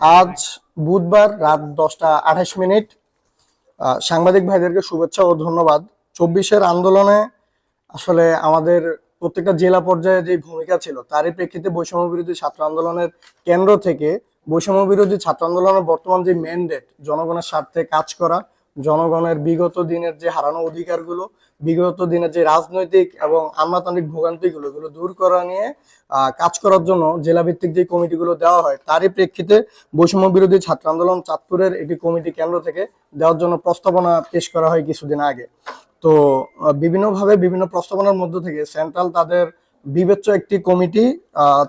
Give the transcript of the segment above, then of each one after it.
আজ বুধবার রাত দশটা আঠাশ মিনিট। সাংবাদিক ভাইদেরকে শুভেচ্ছা ও ধন্যবাদ। চব্বিশের আন্দোলনে আসলে আমাদের প্রত্যেকটা জেলা পর্যায়ে যে ভূমিকা ছিল, তারই প্রেক্ষিতে বৈষম্য বিরোধী ছাত্র আন্দোলনের কেন্দ্র থেকে বৈষম্য বিরোধী ছাত্র আন্দোলনের বর্তমান যে ম্যান্ডেট জনগণের স্বার্থে কাজ করা জনগণের বিগত দিনের যে হারানো অধিকারগুলো, বিগত দিনের যে রাজনৈতিক এবং আমলাতান্ত্রিক ভোগান্তিগুলো, এগুলো দূর করা নিয়ে কাজ করার জন্য জেলা ভিত্তিক যে কমিটিগুলো দেওয়া হয়, তারই প্রেক্ষিতে বৈষম্য বিরোধী ছাত্র আন্দোলন চাঁদপুরের একটি কমিটি কেন্দ্র থেকে দেওয়ার জন্য প্রস্তাবনা পেশ করা হয় কিছুদিন আগে। তো বিভিন্নভাবে বিভিন্ন প্রস্তাবনার মধ্য থেকে সেন্ট্রাল তাদের বিবেচ্য একটি কমিটি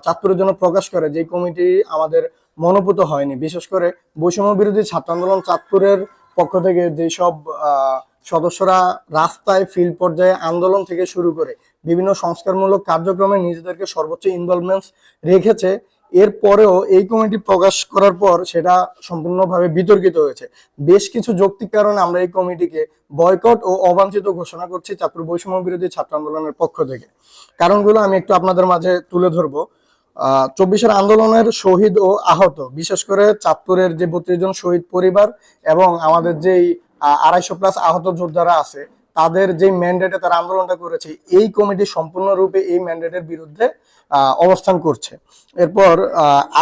চাঁদপুরের জন্য প্রকাশ করে। যে কমিটি আমাদের মনোভূত হয়নি। বিশেষ করে বৈষম্য বিরোধী ছাত্র আন্দোলন চাঁদপুরের পক্ষ থেকে যেসব সদস্যরা রাস্তায় ফিল্ড পর্যায়ে আন্দোলন থেকে শুরু করে বিভিন্ন সংস্কারমূলক কার্যক্রমে নিজেদেরকে সর্বোচ্চ ইনভলভমেন্ট রেখেছে। এরপরেও এই কমিটি প্রকাশ করার পর সেটা সম্পূর্ণভাবে বিতর্কিত হয়েছে। বেশ কিছু যৌক্তিক কারণে আমরা এই কমিটিকে বয়কট ও অবাঞ্ছিত ঘোষণা করছি চাঁদপুর বৈষম্য বিরোধী ছাত্র আন্দোলনের পক্ষ থেকে। কারণগুলো আমি একটু আপনাদের মাঝে তুলে ধরবো। চব্বিশের আন্দোলনের শহীদ ও আহত, বিশেষ করে চাঁদপুরের যে বত্রিশ জন শহীদ পরিবার এবং আমাদের যেই আড়াইশো প্লাস আহত যোদ্ধারা আছে, তাদের যে ম্যান্ডেটে তারা আন্দোলনটা করেছে, এই কমিটি সম্পূর্ণরূপে এই ম্যান্ডেটের বিরুদ্ধে অবস্থান করছে। এরপর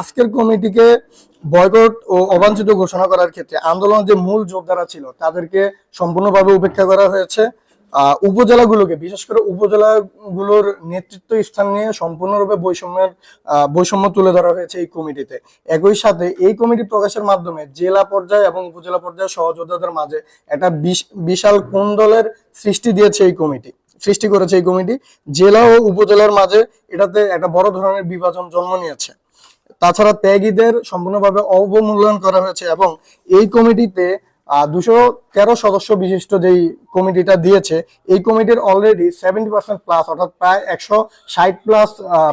আজকের কমিটিকে বয়কট ও অবাঞ্ছিত ঘোষণা করার ক্ষেত্রে আন্দোলনের যে মূল যোদ্ধারা ছিল, তাদেরকে সম্পূর্ণভাবে উপেক্ষা করা হয়েছে। উপজেলাগুলোকে, বিশেষ করে উপজেলাগুলোর নেতৃত্ব স্থান নিয়ে সম্পূর্ণরূপে বৈষম্যের বৈষম্য তুলে ধরা হয়েছে এই কমিটিতে। একই সাথে এই কমিটি প্রকাশের মাধ্যমে জেলা পর্যায়ে এবং উপজেলা পর্যায়ে সহযোদ্ধাদের মাঝে একটা বিশ- বিশাল কুণ্ডলের সৃষ্টি দিয়েছে এই কমিটি, সৃষ্টি করেছে এই কমিটি। জেলা ও উপজেলার মাঝে এটাতে একটা বড় ধরনের বিভাজন জন্ম নিয়েছে। তাছাড়া ত্যাগীদের সম্পূর্ণভাবে অবমূল্যায়ন করা হয়েছে এবং এই কমিটিতে দুশো তেরো সদস্য বিশিষ্ট যেই কমিটিটা দিয়েছে, এই কমিটির অলরেডি সেভেন্টি পার্সেন্ট প্লাস অর্থাৎ প্রায় একশো ষাট প্লাস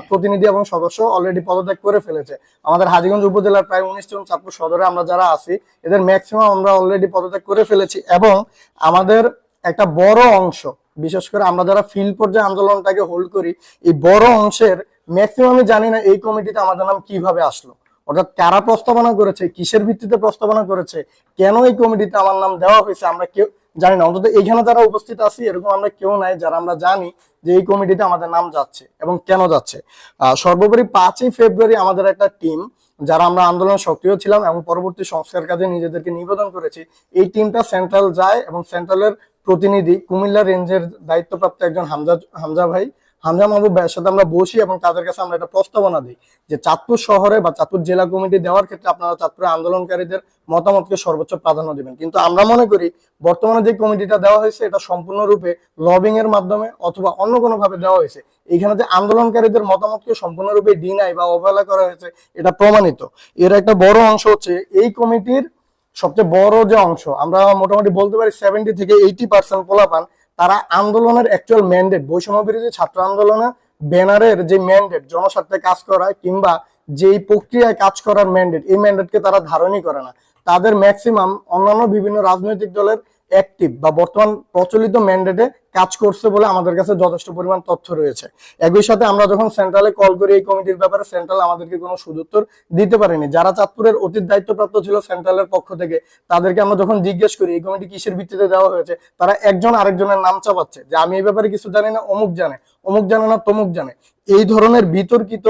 প্রতিনিধি এবং সদস্য অলরেডি পদত্যাগ করে ফেলেছে। আমাদের হাজিগঞ্জ উপজেলার প্রায় উনিশ জন চাঁদপুর সদরে আমরা যারা আছি, এদের ম্যাক্সিমাম আমরা অলরেডি পদত্যাগ করে ফেলেছি এবং আমাদের একটা বড় অংশ, বিশেষ করে আমরা যারা ফিল্ড পর্যায়ে আন্দোলনটাকে হোল্ড করি, এই বড় অংশের ম্যাক্সিমামই জানি না এই কমিটিতে আমাদের নাম কীভাবে আসলো। অর্থাৎ কারা প্রস্তাবনা করেছে, কিসের ভিত্তিতে প্রস্তাবনা করেছে, কেন এই কমিটিতে আমার নাম দেওয়া হয়েছে, আমরা কেউ জানি না। অন্তত এখানে যারা উপস্থিত আছি, এরকম আমরা কেউ নাই যারা আমরা জানি যে এই কমিটিতে আমাদের নাম যাচ্ছে এবং কেন যাচ্ছে। সর্বোপরি পাঁচই ফেব্রুয়ারি আমাদের একটা টিম, যারা আমরা আন্দোলন সক্রিয় ছিলাম এবং পরবর্তী সংস্কার কাজে নিজেদেরকে নিবেদন করেছি। এই টিমটা সেন্ট্রাল যায় এবং সেন্ট্রালের প্রতিনিধি কুমিল্লা রেঞ্জের দায়িত্বপ্রাপ্ত একজন হামজা হামজা ভাই হামজা মাহবুব ভাইয়ের সাথে আমরা বসি এবং তাদের কাছে আমরা একটা প্রস্তাবনা দিই যে চাঁদপুর শহরে বা চাঁদপুর জেলা কমিটি দেওয়ার ক্ষেত্রে আপনারা চাঁদপুরের আন্দোলনকারীদের মতামতকে সর্বোচ্চ প্রাধান্য দিবেন। কিন্তু আমরা মনে করি বর্তমানে যে কমিটিটা দেওয়া হয়েছে, এটা সম্পূর্ণরূপে লবিং এর মাধ্যমে অথবা অন্য কোনো ভাবে দেওয়া হয়েছে। এখানে যে আন্দোলনকারীদের মতামতকে সম্পূর্ণরূপে ডিনাই বা অবহেলা করা হয়েছে, এটা প্রমাণিত। এর একটা বড় অংশ হচ্ছে এই কমিটির সবচেয়ে বড় যে অংশ, আমরা মোটামুটি বলতে পারি সেভেন্টি থেকে এইটি পার্সেন্ট পোলাপান তারা আন্দোলনের অ্যাকচুয়াল ম্যান্ডেট বৈষম্য বিরোধী ছাত্র আন্দোলনে ব্যানারের যে ম্যান্ডেট জনস্বার্থে কাজ করা কিংবা যেই প্রক্রিয়ায় কাজ করার ম্যান্ডেট এই ম্যান্ডেটকে তারা ধারণই করে না। তাদের ম্যাক্সিমাম অন্যান্য বিভিন্ন রাজনৈতিক দলের অ্যাক্টিভ বা বর্তমান প্রচলিত ম্যান্ডেটে কাজ করছে বলে আমাদের কাছে যথেষ্ট পরিমাণ তথ্য রয়েছে। একই সাথে আমরা যখন সেন্ট্রালে কল করি এই কমিটির ব্যাপারে সেন্ট্রাল আমাদেরকে কোনো সুদুত্তর দিতে পারেনি। যারা চাঁদপুরের অতীত দায়িত্বপ্রাপ্ত ছিল সেন্ট্রালের পক্ষ থেকে, তাদেরকে আমরা যখন জিজ্ঞেস করি, এই কমিটি কিসের ভিত্তিতে দেওয়া হয়েছে? তারা একজন আরেকজনের নাম চাপাচ্ছে যে, আমি এই ব্যাপারে কিছু জানি না, অমুক জানে অমুক জানে না, তমুক জানে। এই ধরনের বিতর্কিত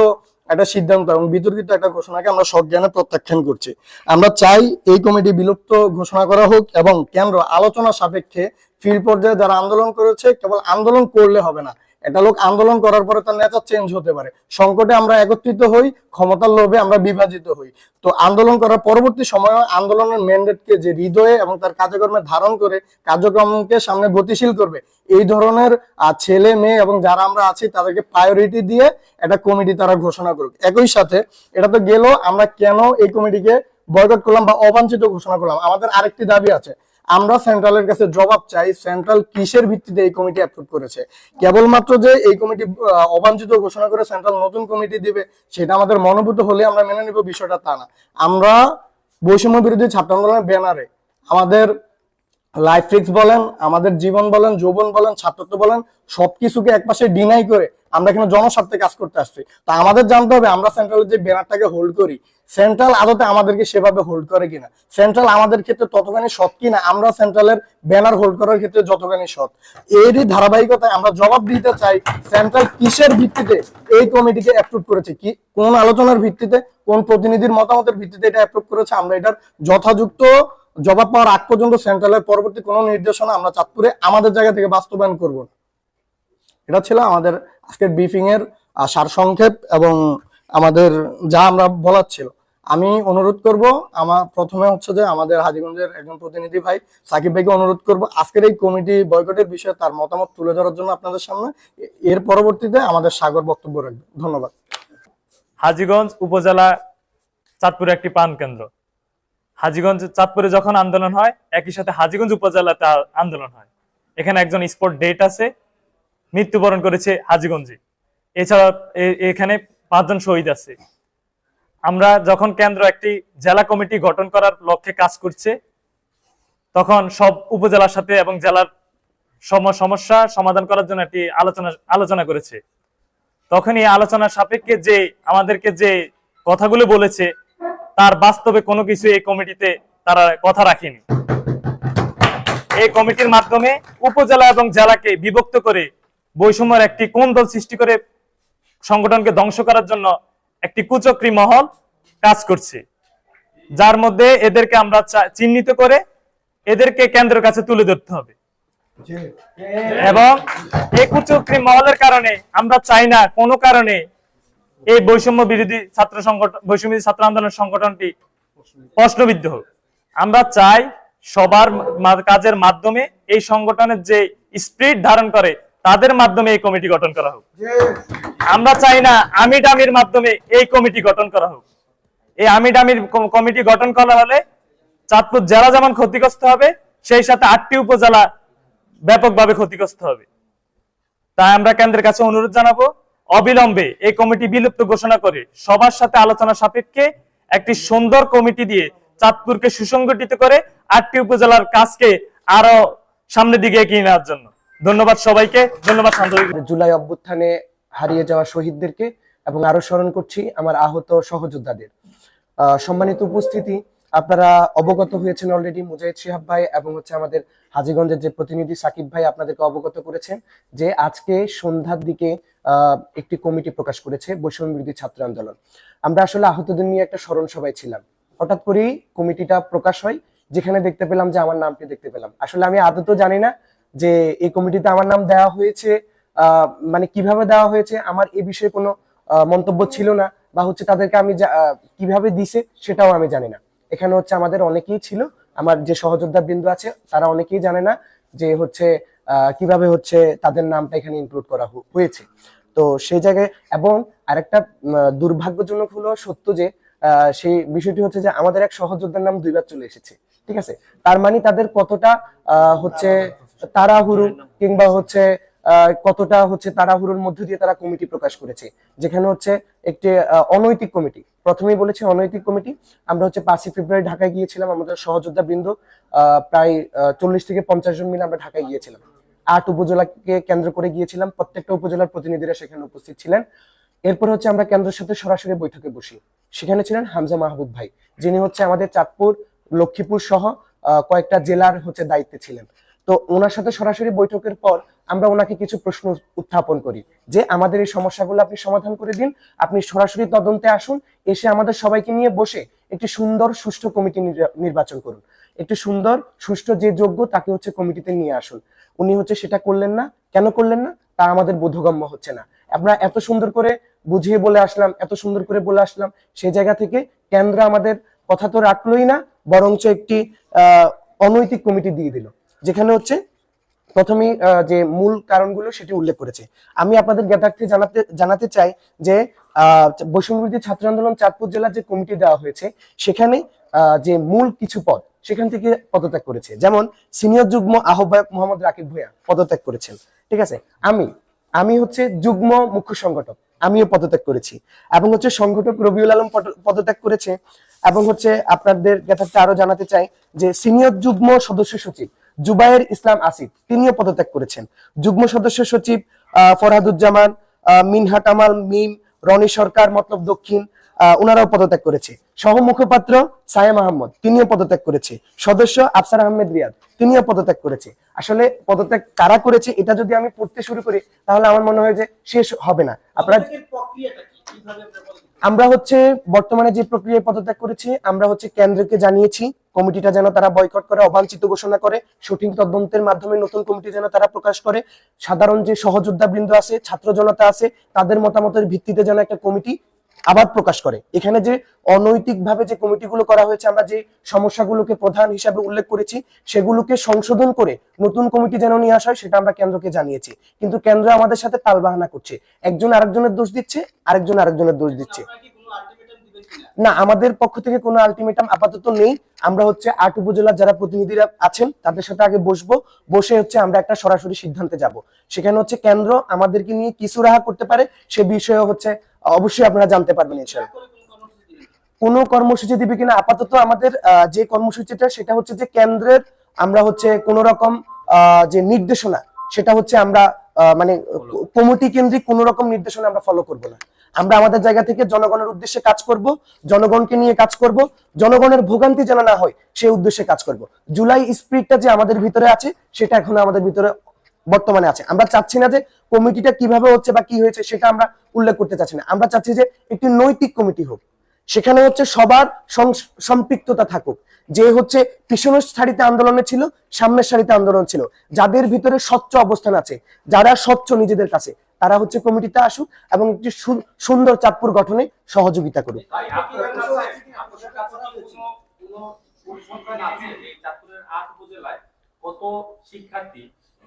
একটা সিদ্ধান্ত এবং বিতর্কিত একটা ঘোষণাকে আমরা সজ্ঞানে প্রত্যাখ্যান করছি। আমরা চাই এই কমিটি বিলুপ্ত ঘোষণা করা হোক এবং কেন্দ্র আলোচনা সাপেক্ষে ফিল্ড পর্যায়ে যারা আন্দোলন করেছে, কেবল আন্দোলন করলে হবে না। এটা লোক আন্দোলন করার পরে তার নেতা চেঞ্জ হতে পারে। সংকটে আমরা একত্রিত হই, ক্ষমতার লোভে আমরা বিভাজিত হই। তো আন্দোলন করার পরবর্তী সময়ে আন্দোলনের ম্যান্ডেটকে যে হৃদয়ে এবং তার কার্যক্রমে ধারণ করে, কার্যক্রমকে সামনে গতিশীল করবে, এই ধরনের ছেলে, মেয়ে এবং যারা আমরা আছি, তাদেরকে প্রায়োরিটি দিয়ে একটা কমিটি তারা ঘোষণা করুক। একই সাথে এটা তো গেল, আমরা কেন এই কমিটিকে বয়কট করলাম বা অবাঞ্ছিত ঘোষণা করলাম? আমাদের আরেকটি দাবি আছে আমরা সেন্ট্রালের কাছে জবাব চাই সেন্ট্রাল কিসের ভিত্তিতে এই কমিটি অ্যাপ্রুভ করেছে? কেবলমাত্র যে এই কমিটি অবাঞ্ছিত ঘোষণা করে সেন্ট্রাল নতুন কমিটি দিবে, সেটা আমাদের মনোভূত হলে আমরা মেনে নিব, বিষয়টা তা না। আমরা বৈষম্য বিরোধী ছাত্র আন্দোলনের ব্যানারে আমাদের লাইফ ফিক্স বলেন, আমাদের জীবন বলেন, যৌবন বলেন, ছাত্রত্ব বলেন, সবকিছুকে একপাশে ডিনাই করে আমরা এখানে জনস্বার্থে কাজ করতে আসছি। তো আমাদের জানতে হবে, আমরা সেন্ট্রালের যে ব্যানারটাকে হোল্ড করি সেন্ট্রাল আদতে আমাদেরকে সেভাবে হোল্ড করে কিনা? সেন্ট্রাল আমাদের ক্ষেত্রে ততখানি সৎ কিনা? আমরা সেন্ট্রালের ব্যানার হোল্ড করার ক্ষেত্রে যতখানি সৎ? এরই ধারাবাহিকতায় আমরা জবাব দিতে চাই সেন্ট্রাল কিসের ভিত্তিতে এই কমিটিকে অ্যাপ্রুভ করেছে? কি, কোন আলোচনার ভিত্তিতে, কোন প্রতিনিধির মতামতের ভিত্তিতে এটা অ্যাপ্রুভ করেছে? আমরা এটার যথাযুক্ত জবাব পাওয়ার আগ পর্যন্ত সেন্ট্রালের পরবর্তী কোনো নির্দেশনা আমরা চাঁদপুরে আমাদের জায়গা থেকে বাস্তবায়ন করব এটা ছিল আমাদের আজকের ব্রিফিং এর সারসংক্ষেপ এবং আমাদের যা আমরা বলার ছিল। আমি অনুরোধ করব, আমার প্রথমে হচ্ছে যে আমাদের হাজিগঞ্জের একজন প্রতিনিধি ভাই সাকিব ভাইকে অনুরোধ করব, আজকের এই কমিটি বয়কটের বিষয়ে তার মতামত তুলে ধরার জন্য আপনাদের সামনে। এর পরবর্তীতে আমাদের সাগর বক্তব্য রাখবে ধন্যবাদ। হাজীগঞ্জ উপজেলা চাঁদপুরে একটি পান কেন্দ্র। হাজীগঞ্জ চাঁদপুরে যখন আন্দোলন হয়, একই সাথে হাজীগঞ্জ উপজেলাতে আন্দোলন হয়। এখানে একজন স্পট ডেট আছে, মৃত্যুবরণ করেছে হাজীগঞ্জে। এছাড়া এখানে পাঁচজন শহীদ আছে। আমরা যখন কেন্দ্র একটি জেলা কমিটি গঠন করার লক্ষ্যে কাজ করছে, তখন সব উপজেলার সাথে এবং জেলার সম- সমস্যা সমাধান করার জন্য একটি আলোচনা আলোচনা করেছে। তখন এই আলোচনার সাপেক্ষে যে আমাদেরকে যে কথাগুলো বলেছে তার বাস্তবে কোনো কিছু এই কমিটিতে তারা কথা রাখেনি। এই কমিটির মাধ্যমে উপজেলা এবং জেলাকে বিভক্ত করে বৈষম্যের একটি কোন দল সৃষ্টি করে সংগঠনকে ধ্বংস করার জন্য একটি কুচক্রী মহল কাজ করছে। যার মধ্যে এদেরকে আমরা চিহ্নিত করে এদেরকে কেন্দ্রের কাছে তুলে ধরতে হবে। এবং এই কুচক্রী মহলের কারণে আমরা চাই না কোনো কারণে এই বৈষম্য বিরোধী ছাত্র সংগঠন, বৈষম্য ছাত্র আন্দোলন সংগঠনটি প্রশ্নবিদ্ধ হোক। আমরা চাই সবার কাজের মাধ্যমে এই সংগঠনের যে স্পিরিট ধারণ করে, তাদের মাধ্যমে এই কমিটি গঠন করা হোক। আমরা চাই না আমি ডামির মাধ্যমে এই কমিটি গঠন করা হোক। এই আমি ডামির কমিটি গঠন করা হলে চাঁদপুর জেলা যেমন ক্ষতিগ্রস্ত হবে, সেই সাথে আটটি উপজেলা ব্যাপকভাবে ক্ষতিগ্রস্ত হবে। তাই আমরা কেন্দ্রের কাছে অনুরোধ জানাব অবিলম্বে এই কমিটি বিলুপ্ত ঘোষণা করে সবার সাথে আলোচনা সাপেক্ষে একটি সুন্দর কমিটি দিয়ে চাঁদপুরকে সুসংগঠিত করে আটটি উপজেলার কাজকে আরও সামনের দিকে এগিয়ে নেওয়ার জন্য। ধন্যবাদ সবাইকে, ধন্যবাদ জুলাই অভ্যুত্থানে হারিয়ে যাওয়া শহীদদেরকে এবং আরও স্মরণ করছি আমার আহত সহযোদ্ধাদের। সম্মানিত উপস্থিতি আপনারা অবগত হয়েছেন অলরেডি মুজাহিদ শিহাব ভাই এবং হচ্ছে আমাদের হাজীগঞ্জের যে প্রতিনিধি সাকিব ভাই আপনাদেরকে অবগত করেছেন যে আজকে সন্ধ্যার দিকে একটি কমিটি প্রকাশ করেছে বৈষম্য বিরোধী ছাত্র আন্দোলন। আমরা আসলে আহতদের নিয়ে একটা স্মরণ সভায় ছিলাম। হঠাৎ করেই কমিটিটা প্রকাশ হয়, যেখানে দেখতে পেলাম যে আমার নামটি দেখতে পেলাম। আসলে আমি আদত জানি না যে এই কমিটিতে আমার নাম দেওয়া হয়েছে মানে কীভাবে দেওয়া হয়েছে, আমার এ বিষয়ে কোনো মন্তব্য ছিল না বা হচ্ছে তাদেরকে আমি কীভাবে দিছে সেটাও আমি জানি না। এখানে হচ্ছে আমাদের অনেকেই ছিল। আমার যে সহযোদ্ধা বিন্দু আছে তারা অনেকেই জানে না যে হচ্ছে কীভাবে হচ্ছে তাদের নামটা এখানে ইনক্লুড করা হয়েছে। তো সেই জায়গায় এবং আরেকটা দুর্ভাগ্যজনক হলো সত্য যে আহ, সেই বিষয়টি হচ্ছে যে আমাদের এক সহযোদ্ধার নাম দুইবার চলে এসেছে ঠিক আছে? তার মানে তাদের কতটা আহ, হচ্ছে তাড়াহুড়ো কিংবা হচ্ছে কতটা হচ্ছে তাড়াহুড়োর মধ্য দিয়ে তারা কমিটি প্রকাশ করেছে। যেখানে হচ্ছে একটি অনৈতিক কমিটি। প্রথমেই বলেছে অনৈতিক কমিটি। আমরা হচ্ছে পাঁচই ফেব্রুয়ারি ঢাকায় গিয়েছিলাম, আমাদের সহযোদ্ধা বৃন্দ প্রায় চল্লিশ থেকে পঞ্চাশ জন মিলে আমরা ঢাকায় গিয়েছিলাম। আট উপজেলাকে কেন্দ্র করে গিয়েছিলাম। প্রত্যেকটা উপজেলার প্রতিনিধিরা সেখানে উপস্থিত ছিলেন। এরপর হচ্ছে আমরা কেন্দ্রের সাথে সরাসরি বৈঠকে বসি। সেখানে ছিলেন হামজা মাহবুব ভাই, যিনি হচ্ছে আমাদের চাঁদপুর, লক্ষ্মীপুর সহ কয়েকটা জেলার হচ্ছে দায়িত্বে ছিলেন। তো ওনার সাথে সরাসরি বৈঠকের পর আমরা ওনাকে কিছু প্রশ্ন উত্থাপন করি যে, আমাদের এই সমস্যাগুলো আপনি সমাধান করে দিন। আপনি সরাসরি তদন্তে আসুন। এসে আমাদের সবাইকে নিয়ে বসে একটি সুন্দর, সুষ্ঠু কমিটি নির্বাচন করুন। একটি সুন্দর, সুষ্ঠু যে যোগ্য তাকে হচ্ছে কমিটিতে নিয়ে আসুন। উনি হচ্ছে সেটা করলেন না। কেন করলেন না? তা আমাদের বোধগম্য হচ্ছে না। আমরা এত সুন্দর করে বুঝিয়ে বলে আসলাম, এত সুন্দর করে বলে আসলাম সেই জায়গা থেকে কেন্দ্র আমাদের কথা তো রাখলোই না, বরঞ্চ একটি অনৈতিক কমিটি দিয়ে দিল। যেখানে হচ্ছে প্রথমেই আহ, যে মূল কারণগুলো সেটি উল্লেখ করেছে। আমি আপনাদের জ্ঞাতার্থে জানাতে জানাতে চাই যে আহ, বৈষম্য ছাত্র আন্দোলন চাঁদপুর জেলার যে কমিটি দেওয়া হয়েছে সেখানে যে মূল কিছু পদ সেখান থেকে পদত্যাগ করেছে। যেমন সিনিয়র যুগ্ম আহ্বায়ক মোহাম্মদ রাকিব ভূঁইয়া পদত্যাগ করেছেন। ঠিক আছে? আমি আমি হচ্ছে যুগ্ম মুখ্য সংগঠক। আমিও পদত্যাগ করেছি। এবং হচ্ছে সংগঠক রবিউল আলম পদ- পদত্যাগ করেছে। এবং হচ্ছে আপনাদের জ্ঞাতার্থে আরও জানাতে চাই যে সিনিয়র যুগ্ম সদস্য সচিব জুবায়ের ইসলাম আসিফ, তিনিও পদত্যাগ করেছেন। যুগ্ম সদস্য সচিব ফরহাদুজ্জামান মিনহা কামাল, মিম, রনি সরকার, মতলব দক্ষিণ ওনারাও পদত্যাগ করেছে। সহ মুখপাত্র সায়েম আহমদ, তিনিও পদত্যাগ করেছে। সদস্য আফসার আহমেদ রিয়াদ, তিনিও পদত্যাগ করেছে। আসলে পদত্যাগ কারা করেছে, এটা যদি আমি পড়তে শুরু করি, তাহলে আমার মনে হয় যে শেষ হবে না। আপনারা আমরা হচ্ছে বর্তমানে যে প্রক্রিয়ায় পদত্যাগ করেছি, আমরা হচ্ছে কেন্দ্রকে জানিয়েছি, কমিটিটা যেন তারা বয়কট করে, অবাঞ্ছিত ঘোষণা করে, সঠিক তদন্তের মাধ্যমে নতুন কমিটি যেন তারা প্রকাশ করে। সাধারণ যে সহযোদ্ধা বৃন্দ আছে, ছাত্র জনতা আছে, তাদের মতামতের ভিত্তিতে যেন একটা কমিটি আবার প্রকাশ করে। এখানে যে অনৈতিক ভাবে যে কমিটিগুলো করা হয়েছে, আমরা যে সমস্যাগুলোকে প্রধান হিসাবে উল্লেখ করেছি, সেগুলোকে সংশোধন করে নতুন কমিটি যেন নিয়ে আসা হয়, সেটা আমরা কেন্দ্রকে জানিয়েছি। কিন্তু কেন্দ্র আমাদের সাথে তালবাহানা করছে। একজন আরেকজনের দোষ দিচ্ছে, আরেকজন আরেকজনের দোষ দিচ্ছে। না, আমাদের পক্ষ থেকে কোনো আলটিমেটাম আপাতত নেই। আমরা হচ্ছে আট উপজেলার যারা প্রতিনিধিরা আছেন, তাদের সাথে আগে বসবো। বসে হচ্ছে আমরা একটা সরাসরি সিদ্ধান্তে যাব। সেখানে হচ্ছে কেন্দ্র আমাদেরকে নিয়ে কিছু রাহা করতে পারে সে বিষয়ে হচ্ছে অবশ্যই আপনারা জানতে পারবেন ইনশাল্লাহ কোনো কর্মসূচি দিবে কিনা? আপাতত আমাদের যে কর্মসূচিটা সেটা হচ্ছে যে কেন্দ্রের আমরা হচ্ছে কোন রকম যে নির্দেশনা, সেটা হচ্ছে আমরা মানে কমিটি কেন্দ্রিক কোন রকম নির্দেশনা আমরা ফলো করব না। আমরা আমাদের জায়গা থেকে জনগণের উদ্দেশ্যে কাজ করব জনগণকে নিয়ে কাজ করব জনগণের ভোগান্তি যেন না হয় সেই উদ্দেশ্যে কাজ করব। জুলাই স্পিরিটটা যে আমাদের ভিতরে আছে সেটা এখনও আমাদের ভিতরে বর্তমানে আছে। আমরা চাচ্ছি না যে কমিটিটা কীভাবে হচ্ছে বা কি হয়েছে সেটা আমরা উল্লেখ করতে চাচ্ছি না। আমরা চাচ্ছি যে একটি নৈতিক কমিটি হোক। সেখানে হচ্ছে সবার সম্পৃক্ততা থাকুক। যে হচ্ছে পিছনের সারিতে আন্দোলনে ছিল, সামনের সারিতে আন্দোলন ছিল। যাদের ভিতরে স্বচ্ছ অবস্থান আছে, যারা স্বচ্ছ নিজেদের কাছে, তারা হচ্ছে কমিটিতে আসুক এবং একটি সুন্দর চাঁদপুর গঠনে সহযোগিতা করুক। কত শিক্ষার্থী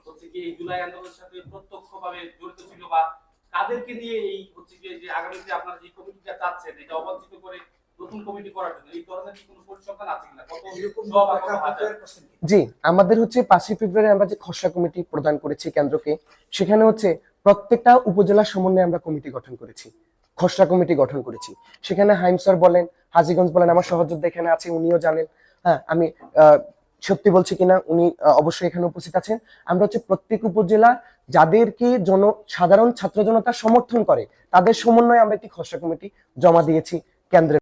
হচ্ছে কি জুলাই আন্দোলনের সাথে প্রত্যক্ষভাবে জড়িত ছিল বা তাদেরকে নিয়ে এই হচ্ছে কি যে আগামীতে আপনারা যে কমিটিটা চাচ্ছেন এটা অবাঞ্ছিত করে? জি আমাদের হচ্ছে পাঁচই ফেব্রুয়ারি আমরা যে খসড়া কমিটি প্রদান করেছি কেন্দ্রকে সেখানে হচ্ছে প্রত্যেকটা উপজেলা সমন্বয়ে আমরা কমিটি গঠন করেছি খসড়া কমিটি গঠন করেছি। সেখানে হাইম স্যার বলেন হাজিগঞ্জ বলেন আমার সহযোদ্ধা এখানে আছে উনিও জানেন। হ্যাঁ আমি আহ, সত্যি বলছি কিনা উনি অবশ্যই এখানে উপস্থিত আছেন। আমরা হচ্ছে প্রত্যেক উপজেলা যাদেরকে জন, সাধারণ ছাত্র জনতা সমর্থন করে, তাদের সমন্বয়ে আমরা একটি খসড়া কমিটি জমা দিয়েছি কেন্দ্রে।